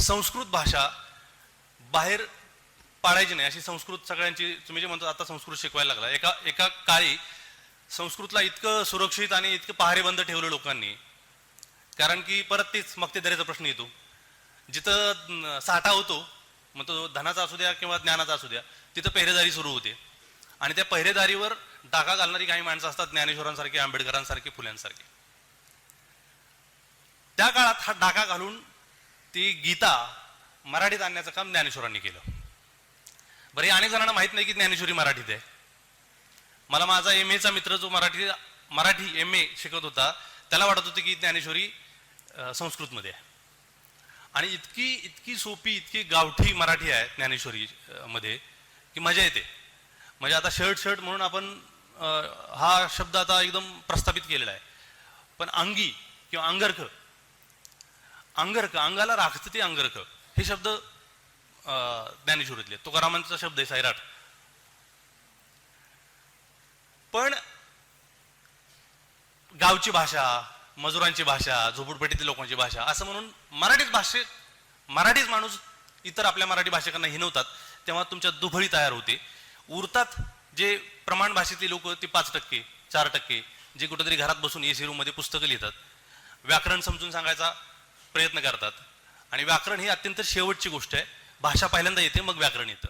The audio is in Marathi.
संस्कृत भाषा बाहेर पाडायची नाही. अशी संस्कृत सगळ्यांची तुम्ही जे म्हणतो आता संस्कृत शिकवायला लागला. एका एका काळी संस्कृतला इतकं सुरक्षित आणि इतकं पहारेबंद ठेवलं लोकांनी. कारण की परत तेच मग ते दरेचा प्रश्न येतो. जिथं साठा होतो मग तो धनाचा असू द्या किंवा ज्ञानाचा असू द्या तिथं पहिरेदारी सुरू होते. आणि त्या पहिरेदारीवर डाका घालणारी काही माणसं असतात ज्ञानेश्वरांसारखी आंबेडकरांसारखी फुल्यांसारखी. त्या काळात हा डाका घालून ती गीता मराठीत आणण्याचं काम ज्ञानेश्वरांनी केलं. बरं हे अनेक जणांना माहीत नाही की ज्ञानेश्वरी मराठीत आहे. मला माझा एम एचा मित्र जो मराठी मराठी एम ए शिकत होता त्याला वाटत होतं की ज्ञानेश्वरी संस्कृतमध्ये आहे. आणि इतकी इतकी सोपी इतकी गावठी मराठी आहे ज्ञानेश्वरी मध्ये की मजा येते. म्हणजे आता शर्ट शर्ट म्हणून आपण हा शब्द आता एकदम प्रस्थापित केलेला आहे. पण अंगी किंवा अंगरख अंगरख अंगाला राखतं ते अंगरख. हे शब्द अं, ज्ञानेश्वरीतले. तुकारामांचा शब्द आहे सैराट पण गावची भाषा मजुरांची भाषा झोपडपट्टीतील लोकांची भाषा असं म्हणून मराठीच भाषे मराठीच माणूस इतर आपल्या मराठी भाषिकांना हिनवतात तेव्हा तुमच्या दुभळी तयार होते. उरतात जे प्रमाण भाषेतले लोक ते पाच टक्के चार टक्के जे कुठेतरी घरात बसून एसी रूममध्ये पुस्तकं लिहितात. व्याकरण समजून सांगायचा प्रयत्न करतात. आणि व्याकरण ही अत्यंत शेवटची गोष्ट आहे. भाषा पहिल्यांदा येते मग व्याकरण येतं.